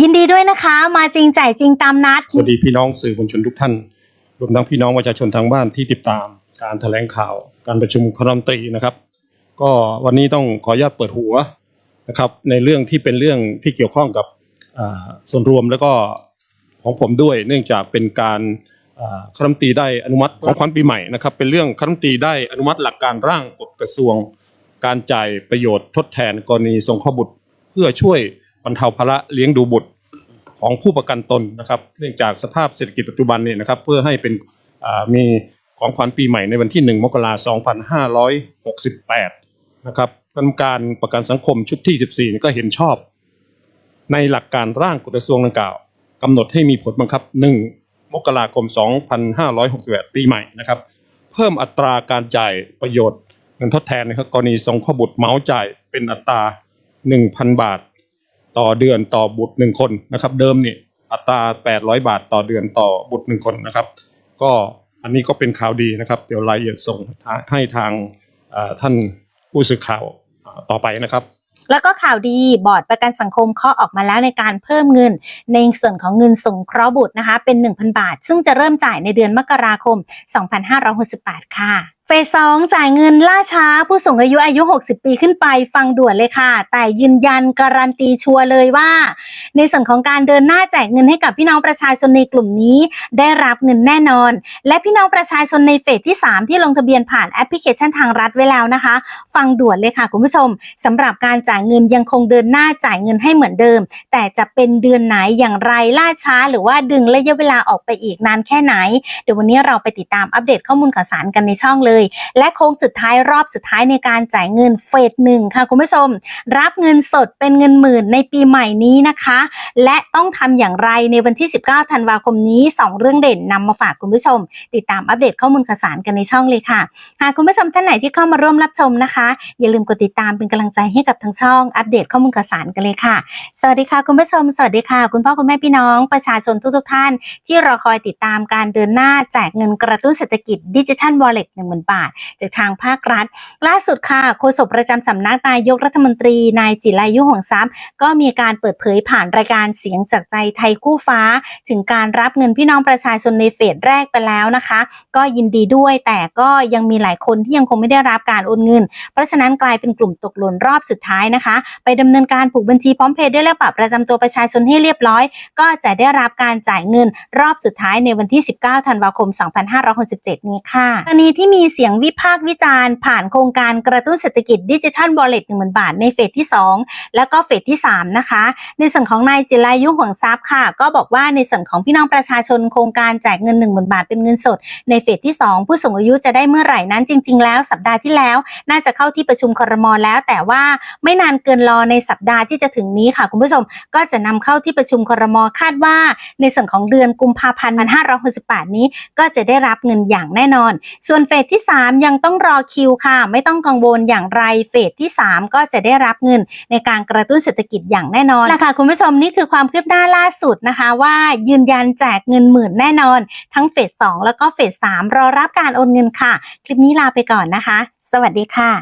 ยินดีด้วยนะคะ มาจริงจ่ายจริงตามนัด สวัสดีพี่น้องสื่อมวลชนทุกท่าน รวมทั้งพี่น้องประชาชนทางบ้านที่ติดตาม การแถลงข่าว การประชุมคณะรัฐมนตรีนะครับ ก็วันนี้ต้องขออนุญาตเปิดหัวนะครับ ในเรื่องที่เป็นเรื่องที่เกี่ยวข้องกับส่วนรวมแล้วก็ของผมด้วย เนื่องจากเป็นการคณะรัฐมนตรีได้อนุมัติของขวัญปีใหม่นะครับ เป็นเรื่องคณะรัฐมนตรีได้อนุมัติหลักการร่างกฎกระทรวง การจ่ายประโยชน์ทดแทนกรณีสงเคราะห์บุตรเพื่อช่วย บรรเทาภาระเลี้ยงดูบุตรของผู้ประกันตนนะครับ เนื่องจากสภาพเศรษฐกิจปัจจุบันเนี่ยนะครับ เพื่อให้เป็นมีของขวัญปีใหม่ในวันที่ 1 มกราคม 2568 นะครับกรรมการประกันสังคมชุดที่ 14นี่ก็เห็นชอบ ในหลักการร่างกฎกระทรวงดังกล่าวกำหนดให้มีผลบังคับ 1 มกราคม 2568 ปีใหม่นะครับ เพิ่มอัตราการจ่ายประโยชน์เงินทดแทนนะครับกรณีสงเคราะห์บุตรเมาจ่ายเป็นอัตรา 1,000 บาท ต่อเดือนต่อบุตรหนึ่งคนนะครับ เดิมนี่อัตรา 800 บาทต่อเดือนต่อบุตรหนึ่งคนนะครับ ก็อันนี้ก็เป็นข่าวดีนะครับ เดี๋ยวรายละเอียดส่งให้ทางท่านผู้สื่อข่าวต่อไปนะครับ แล้วก็ข่าวดีบอร์ดประกันสังคมเคาะออกมาแล้วในการเพิ่มเงิน ในส่วนของเงินสงเคราะห์บุตรนะคะเป็น 1,000 บาท ซึ่งจะเริ่มจ่ายในเดือนมกราคม 2568 ค่ะ เฟสสองจ่ายเงินล่าช้าผู้สูงอายุอายุ 60 ปีขึ้นไปฟังด่วนเลยค่ะ แต่ยืนยันการันตีชัวร์เลยว่า ในส่วนของการเดินหน้าแจกเงินให้กับพี่น้องประชาชนในกลุ่มนี้ ได้รับเงินแน่นอน และพี่น้องประชาชนในเฟสที่ 3 ที่ลงทะเบียนผ่านแอปพลิเคชันทางรัฐไว้แล้วนะคะ ฟังด่วนเลยค่ะคุณผู้ชมสำหรับการจ่ายเงินยังคงเดินหน้าจ่ายเงินให้เหมือนเดิม แต่จะเป็นเดือนไหนอย่างไรล่าช้า หรือว่าดึงระยะเวลาออกไปอีกนานแค่ไหนเดี๋ยววันนี้เราไปติดตามอัปเดตข้อมูลข่าวสารกันในช่องเลยและโค้งสุดท้ายรอบสุดท้ายในการจ่ายเงินเฟสหนึ่งค่ะคุณผู้ชม รับเงินสดเป็นเงินหมื่นในปีใหม่นี้นะคะ และต้องทำอย่างไรในวันที่ 19 ธันวาคมนี้ 2 เรื่องเด่นนำมาฝากคุณผู้ชม ติดตามอัปเดตข้อมูลข่าวสารกันในช่องเลยค่ะ หากคุณผู้ชมท่านไหนที่เข้ามาร่วมรับชมนะคะ อย่าลืมกดติดตามเป็นกำลังใจให้กับทางช่องอัปเดตข้อมูลข่าวสารกันเลยค่ะ สวัสดีค่ะคุณผู้ชม สวัสดีค่ะ คุณพ่อคุณแม่พี่น้องประชาชนทุกๆท่าน ที่รอคอยติดตามการเดินหน้าแจกเงินกระตุ้นเศรษฐกิจดิจิทัลวอลเล็ตหนึ่งหมื่นบาท จากทางภาครัฐ ล่าสุดค่ะโฆษกประจำสำนักนายกรัฐมนตรีนายจิรายุห่วงทรัพย์ ก็มีการเปิดเผยผ่านรายการเสียงจากใจไทยคู่ฟ้า ถึงการรับเงินพี่น้องประชาชนในเฟสแรกไปแล้วนะคะ ก็ยินดีด้วยแต่ก็ยังมีหลายคนที่ยังคงไม่ได้รับการโอนเงิน เพราะฉะนั้นกลายเป็นกลุ่มตกหล่นรอบสุดท้ายนะคะ ไปดำเนินการผูกบัญชีพร้อมเพย์ด้วยเลขบัตรประจำตัวประชาชนให้เรียบร้อย ก็จะได้รับการจ่ายเงินรอบสุดท้ายในวันที่ 19 ธันวาคม 2567 นี้ค่ะกรณีที่มีเสียงวิพากษ์วิจารณ์ ผ่านโครงการกระตุ้นเศรษฐกิจดิจิทัลวอลเล็ต10,000บาทในเฟสที่ 2 แล้วก็เฟสที่ 3 นะคะ ในส่วนของนายจิรายุห่วงทรัพย์ค่ะ ก็บอกว่าในส่วนของพี่น้องประชาชนโครงการแจกเงิน 10,000 บาทเป็นเงินสด ในเฟสที่ 2 ผู้สูงอายุจะได้เมื่อไหร่นั้นจริง ๆ แล้วสัปดาห์ที่แล้ว น่าจะเข้าที่ประชุมครมแล้ว แต่ว่าไม่นานเกินรอในสัปดาห์ที่จะถึงนี้ค่ะ คุณผู้ชมก็จะนำเข้าที่ประชุมครมคาดว่า ในส่วนของเดือนกุมภาพันธ์ 2568 นี้ ก็จะได้รับเงินอย่างแน่นอน ส่วนเฟสที่3 ยังต้องรอคิวค่ะ ไม่ต้องกังวลอย่างไรเฟสที่ 3 ก็จะได้รับเงินในการกระตุ้นเศรษฐกิจอย่างแน่นอนและค่ะคุณผู้ชมนี่คือความคืบหน้าล่าสุดนะคะ ว่ายืนยันแจกเงินหมื่นแน่นอน ทั้งเฟส2แล้วก็เฟส3รอรับการโอนเงินค่ะ คลิปนี้ลาไปก่อนนะคะ สวัสดีค่ะ